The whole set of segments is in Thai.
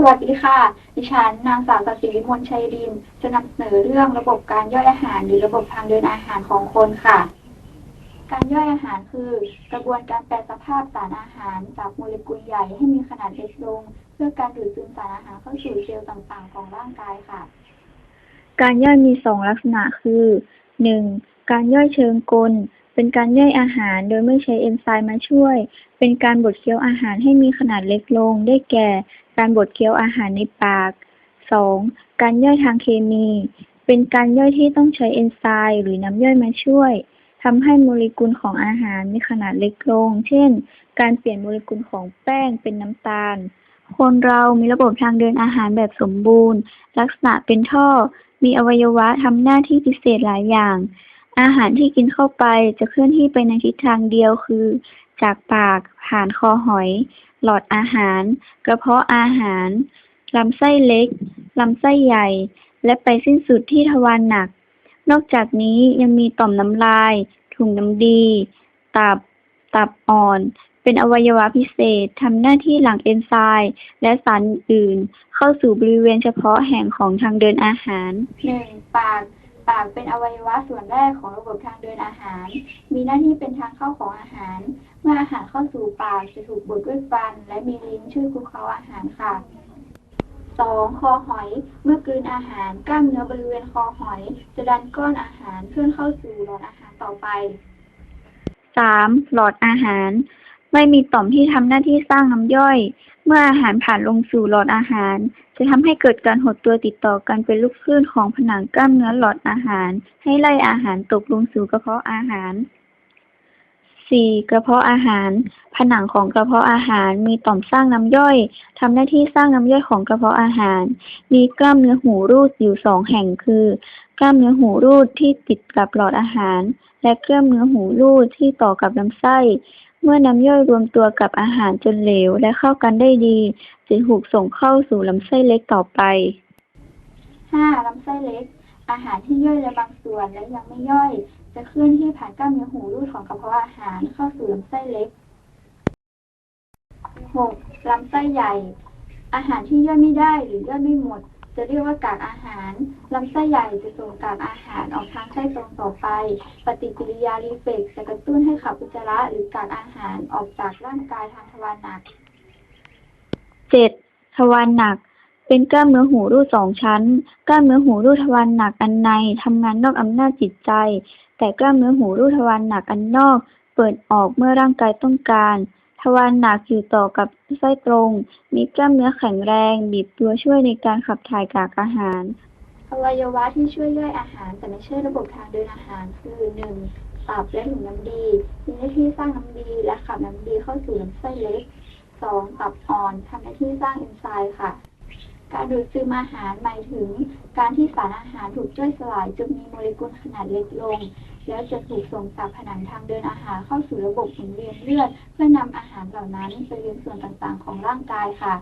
สวัสดีค่ะ ดิฉันนางสาวสศิวิมลชัยริน จะนำเสนอเรื่องระบบการย่อยอาหารหรือระบบทางเดินอาหารของคนค่ะ การย่อยอาหารคือกระบวนการแปลสภาพสารอาหารจากโมเลกุลใหญ่ให้มีขนาดเล็กลง เพื่อการดูดซึมสารอาหารเข้าสู่เซลล์ต่างๆ ของร่างกายค่ะ การย่อยมีสองลักษณะคือหนึ่งการย่อยเชิงกล เป็นการย่อยอาหารโดยไม่ใช้เอนไซม์มาช่วย เป็นการบดเคี้ยวอาหารให้มีขนาดเล็กลงได้แก่ การบดเคี้ยวอาหารในปากสองการย่อยทางเคมี เป็นการย่อยที่ต้องใช้เอนไซม์หรือน้ำย่อยมาช่วยทำให้โมเลกุลของอาหารมีขนาดเล็กลง เช่น การเปลี่ยนโมเลกุลของแป้งเป็นน้ำตาล คนเรามีระบบทางเดินอาหารแบบสมบูรณ์ ลักษณะเป็นท่อ มีอวัยวะทำหน้าที่พิเศษหลายอย่าง อาหารที่กินเข้าไปจะเคลื่อนที่ไปในทิศทางเดียวคือ จากปากผ่านคอหอย หลอดอาหาร กระเพาะอาหาร ลำไส้เล็ก ลำไส้ใหญ่ และไปสิ้นสุดที่ทวารหนัก นอกจากนี้ยังมีต่อมน้ำลาย ถุงน้ำดี ตับ ตับอ่อน เป็นอวัยวะพิเศษทำหน้าที่หลั่งเอนไซม์และสารอื่นเข้าสู่บริเวณเฉพาะแห่งของทางเดินอาหารหนึ่งปากปากเป็นอวัยวะส่วนแรกของระบบทางเดินอาหาร มีหน้าที่เป็นทางเข้าของอาหาร มื่ออาหารเข้าสู่ปากจะถูกบดด้วยฟัน และมีลิ้นช่วยคลุกเคล้าอาหารค่ะสองคอหอย เมื่อกลืนอาหารกล้ามเนื้อบริเวณคอหอย จะดันก้อนอาหารเคลื่อนเข้าสู่หลอดอาหารต่อไปสามหลอดอาหาร ไม่มีต่อมที่ทำหน้าที่สร้างน้ำย่อย เมื่ออาหารผ่านลงสู่หลอดอาหาร จะทำให้เกิดการหดตัวติดต่อกันเป็นลูกคลื่นของผนังกล้ามเนื้อหลอดอาหาร ให้ไล่อาหารตกลงสู่กระเพาะอาหาร สี่กระเพาะอาหาร ผนังของกระเพาะอาหารมีต่อมสร้างน้ำย่อยทำหน้าที่สร้างน้ำย่อยของกระเพาะอาหาร มีกล้ามเนื้อหูรูดอยู่สองแห่งคือ กล้ามเนื้อหูรูดที่ติดกับหลอดอาหาร และกล้ามเนื้อหูรูดที่ต่อกับลำไส้ เมื่อน้ำย่อยรวมตัวกับอาหารจนเหลวและเข้ากันได้ดีจะถูกส่งเข้าสู่ลำไส้เล็กต่อไปห้าลำไส้เล็ก อาหารที่ย่อยและบางส่วนและยังไม่ย่อย จะเคลื่อนที่ผ่านกล้ามเนื้อหูรูดของกระเพาะอาหารเข้าสู่ลำไส้เล็กหกลำไส้ใหญ่ อาหารที่ย่อยไม่ได้หรือย่อยไม่หมด จะเรียกว่ากากอาหาร ลำไส้ใหญ่จะส่งกากอาหารออกทางไส้ตรงต่อไป ปฏิกิริยารีเฟกซ์จะกระตุ้นให้ขับอุจจาระหรือกากอาหารออกจากร่างกายทางทวารหนักเจ็ดทวารหนัก เป็นกล้ามเนื้อหูรูดสองชั้น กล้ามเนื้อหูรูดทวารหนักอันในทำงานนอกอำนาจจิตใจ แต่กล้ามเนื้อหูรูดทวารหนักอันนอก เปิดออกเมื่อร่างกายต้องการ ทวารหนักอยู่ต่อกับไส้ตรง มีกล้ามเนื้อแข็งแรง บีบตัวช่วยในการขับถ่ายกากอาหาร อวัยวะที่ช่วยย่อยอาหาร แต่ไม่ใช่ระบบทางเดินอาหารคือ 1. ตับและถุงน้ำดี มีหน้าที่สร้างน้ำดีและขับน้ำดีเข้าสู่ลำไส้เล็ก 2. ตับอ่อนทำหน้าที่สร้างเอนไซม์ค่ะ การดูดซึมอาหารหมายถึง การที่สารอาหารถูกย่อยสลายจนมีโมเลกุลขนาดเล็กลง แล้วจะถูกส่งจากผนังทางเดินอาหารเข้าสู่ระบบหมุนเวียนเลือด เพื่อนำอาหารเหล่านั้นไปเลี้ยงส่วนต่างๆ ของร่างกายค่ะ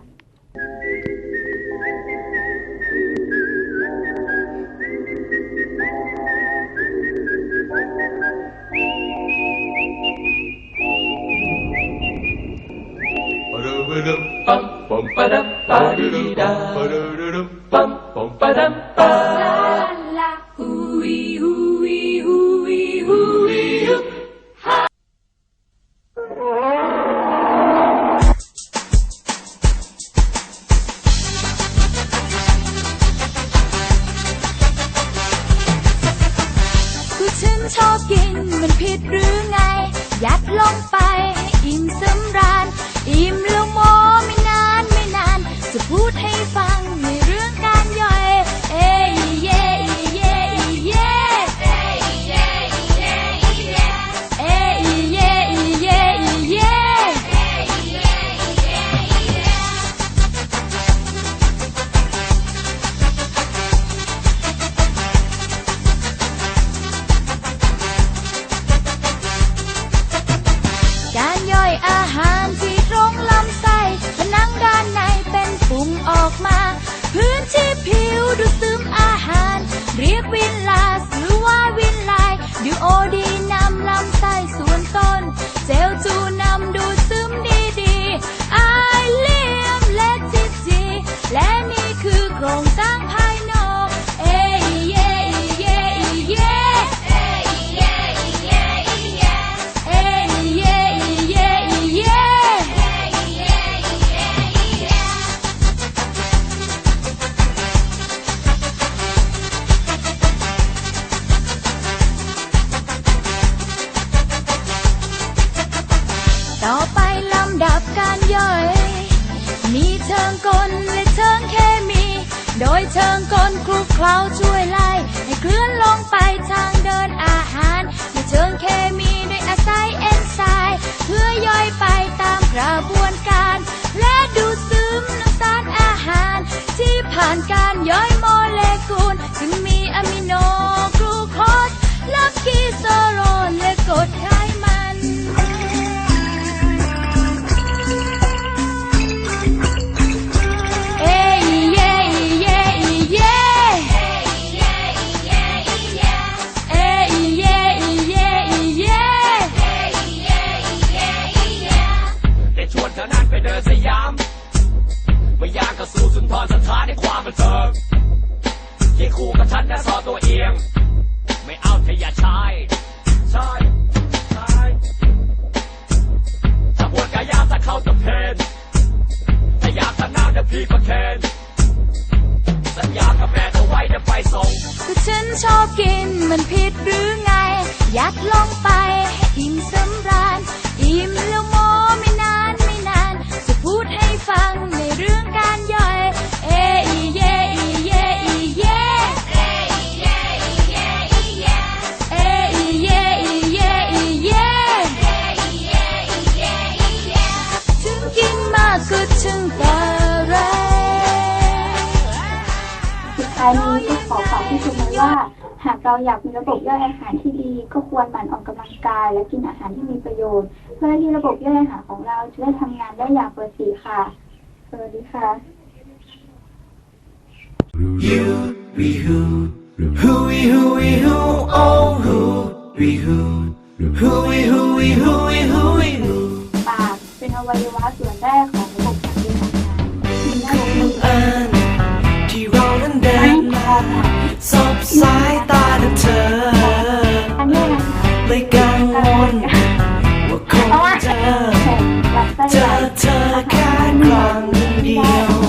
ชอบกินมันผิดหรือไง ยัดลงไปให้อิ่มสำราญอิ่มแล้วหม ต่อไปลำดับการย่อย มีเชิงกลและเชิงเคมี โดยเชิงกลคลุกเคล้าช่วยไล่ให้เคลื่อนลงไปทางเดิน ยัดลงไป อิ่มสำราญอิ่ม เราอยากมีระบบย่อยอาหารที่ดี ก็ควรหมั่นออกกำลังกาย และกินอาหารที่มีประโยชน์ เพื่อที่ระบบย่อยอาหารของเราจะได้ทำงานได้อย่างปกติค่ะสวัสดีค่ะ You, we who, who we who we who, oh who, we who, who we who we who we who we who. ปากเป็นอวัยวะส่วนแรกของระบบการกินอาหารมีหน้าอกหนึ่งอันที่เรานั้นเดิไม่นพมาอค่ะ สบสายตาเธอ เลยกังวลว่าคงเจอเจอเธอแค่ครั้งเดียว